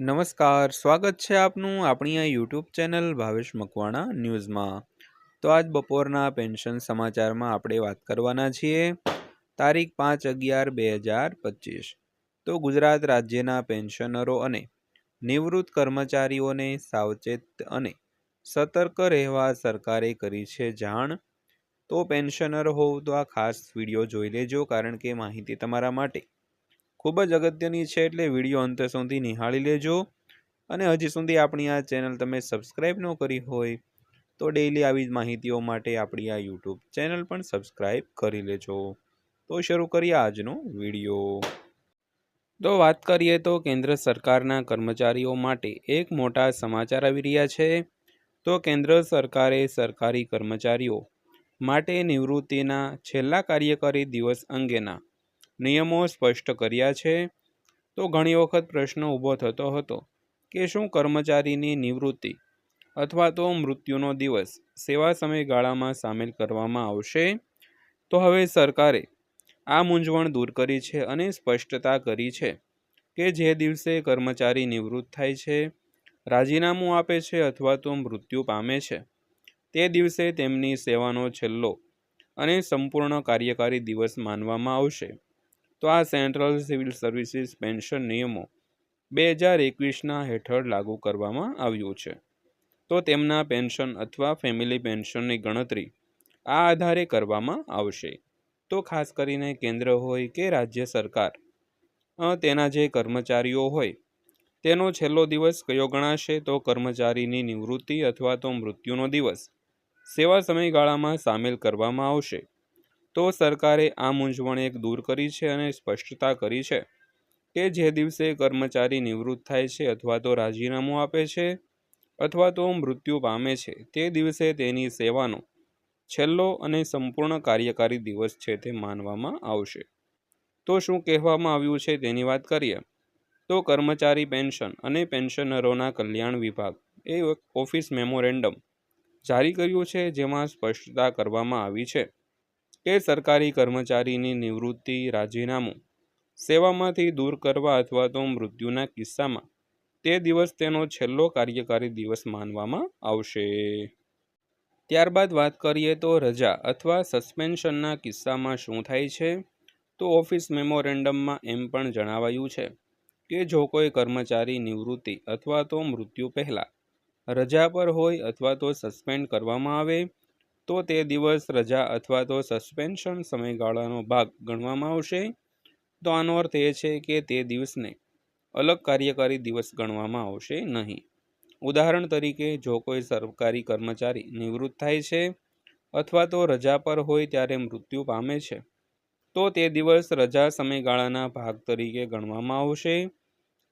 નમસ્કાર, સ્વાગત છે આપનું આપણી આ યુટ્યુબ ચેનલ ભાવેશ મકવાણા ન્યૂઝમાં. તો આજ બપોરના પેન્શન સમાચારમાં આપણે વાત કરવાના છીએ તારીખ પાંચ અગિયાર બે હજાર પચીસ. તો ગુજરાત રાજ્યના પેન્શનરો અને નિવૃત્ત કર્મચારીઓને સાવચેત અને સતર્ક રહેવા સરકારે કરી છે જાણ. તો પેન્શનર હોવ તો આ ખાસ વીડિયો જોઈ લેજો કારણ કે માહિતી તમારા માટે ખૂબ જ અગત્યની છે એટલે વીડિયો અંત સુધી નિહાળી લેજો. અને હજી સુધી આપણી આ ચેનલ તમે સબસ્ક્રાઈબ ન કરી હોય તો ડેઈલી આવી માહિતીઓ માટે આપણી આ યુટ્યુબ ચેનલ પણ સબસ્ક્રાઈબ કરી લેજો. તો શરૂ કરીએ આજનો વીડિયો. તો વાત કરીએ તો કેન્દ્ર સરકારના કર્મચારીઓ માટે એક મોટા સમાચાર આવી રહ્યા છે. તો કેન્દ્ર સરકારે સરકારી કર્મચારીઓ માટે નિવૃત્તિના છેલ્લા કાર્યકારી દિવસ અંગેના નિયમો સ્પષ્ટ કર્યા છે. તો ઘણી વખત પ્રશ્ન ઊભો થતો હતો કે શું કર્મચારીની નિવૃત્તિ અથવા તો મૃત્યુનો દિવસ સેવા સમયગાળામાં સામેલ કરવામાં આવશે? તો હવે સરકારે આ મૂંઝવણ દૂર કરી છે અને સ્પષ્ટતા કરી છે કે જે દિવસે કર્મચારી નિવૃત્ત થાય છે, રાજીનામું આપે છે અથવા તો મૃત્યુ પામે છે, તે દિવસે તેમની સેવાનો છેલ્લો અને સંપૂર્ણ કાર્યકારી દિવસ માનવામાં આવશે. તો આ સેન્ટ્રલ સિવિલ સર્વિસીસ પેન્શન નિયમો બે હજાર એકવીસના હેઠળ લાગુ કરવામાં આવ્યું છે. તો તેમના પેન્શન અથવા ફેમિલી પેન્શનની ગણતરી આ આધારે કરવામાં આવશે. તો ખાસ કરીને કેન્દ્ર હોય કે રાજ્ય સરકાર તેના જે કર્મચારીઓ હોય, તેનો છેલ્લો દિવસ કયો ગણાશે? તો કર્મચારીની નિવૃત્તિ અથવા તો મૃત્યુનો દિવસ સેવા સમયગાળામાં સામેલ કરવામાં આવશે. તો સરકારે આ મૂંઝવણ એક દૂર કરી છે અને સ્પષ્ટતા કરી છે કે જે દિવસે કર્મચારી નિવૃત્ત થાય છે અથવા તો રાજીનામું આપે છે અથવા તો મૃત્યુ પામે છે, તે દિવસે તેની સેવાનો છેલ્લો અને સંપૂર્ણ કાર્યકારી દિવસ છે તે માનવામાં આવશે. તો શું કહેવામાં આવ્યું છે તેની વાત કરીએ. તો કર્મચારી પેન્શન અને પેન્શનરોના કલ્યાણ વિભાગ એ ઓફિસ મેમોરેન્ડમ જારી કર્યું છે જેમાં સ્પષ્ટતા કરવામાં આવી છે. કે સરકારી કર્મચારીની નિવૃત્તિ રાજીનામું સેવામાંથી દૂર કરવા અથવા તો મૃત્યુના કિસ્સામાં તે દિવસ તેનો છેલ્લો કાર્યકારી દિવસ માનવામાં આવશે. ત્યારબાદ વાત કરીએ તો રજા અથવા સસ્પેન્શનના કિસ્સામાં શું થાય છે? તો ઓફિસ મેમોરેન્ડમમાં એમ પણ જણાવાયું છે કે જો કોઈ કર્મચારી નિવૃત્તિ અથવા તો મૃત્યુ પહેલાં રજા પર હોય અથવા તો સસ્પેન્ડ કરવામાં આવે તો તે દિવસ રજા અથવા તો સસ્પેન્શન સમયગાળાનો ભાગ ગણવામાં આવશે. તો આનો અર્થ એ છે કે તે દિવસને અલગ કાર્યકારી દિવસ ગણવામાં આવશે નહીં. ઉદાહરણ તરીકે, જો કોઈ સરકારી કર્મચારી નિવૃત્ત થાય છે અથવા તો રજા પર હોય ત્યારે મૃત્યુ પામે છે, તો તે દિવસ રજા સમયગાળાના ભાગ તરીકે ગણવામાં આવશે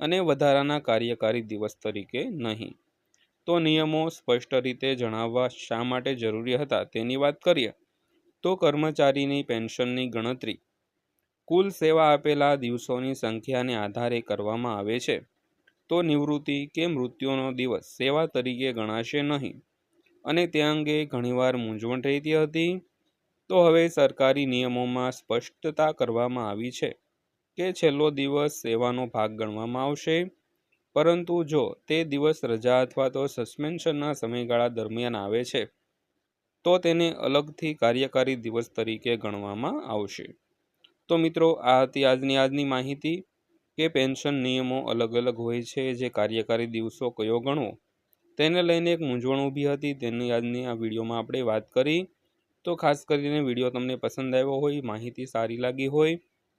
અને વધારાના કાર્યકારી દિવસ તરીકે નહીં. તો નિયમો સ્પષ્ટ રીતે જણાવવા શા માટે જરૂરી હતા તેની વાત કરીએ. તો કર્મચારીની પેન્શનની ગણતરી. કુલ સેવા આપેલા દિવસોની સંખ્યાને આધારે કરવામાં આવે છે. તો નિવૃત્તિ કે મૃત્યુનો દિવસ સેવા તરીકે ગણાશે નહીં. અને તે અંગે ઘણીવાર મૂંઝવણ રહેતી હતી. તો હવે સરકારી નિયમોમાં સ્પષ્ટતા કરવામાં આવી છે કે છેલ્લો દિવસ સેવાનો ભાગ ગણવામાં આવશે. પરંતુ જો તે દિવસ રજા અથવા તો સસ્પેન્શનના સમયગાળા દરમિયાન આવે છે, તો તેને અલગથી કાર્યકારી દિવસ તરીકે ગણવામાં આવશે. તો મિત્રો, આ હતી આજની આજની માહિતી કે પેન્શન નિયમો અલગ અલગ હોય છે, જે કાર્યકારી દિવસો કયો ગણવો? તેને લઈને એક મૂંઝવણ ઊભી હતી. તેની આજની આ વિડીયોમાં આપણે વાત કરી. તો ખાસ કરીને વીડિયો તમને પસંદ આવ્યો હોય, માહિતી સારી લાગી હોય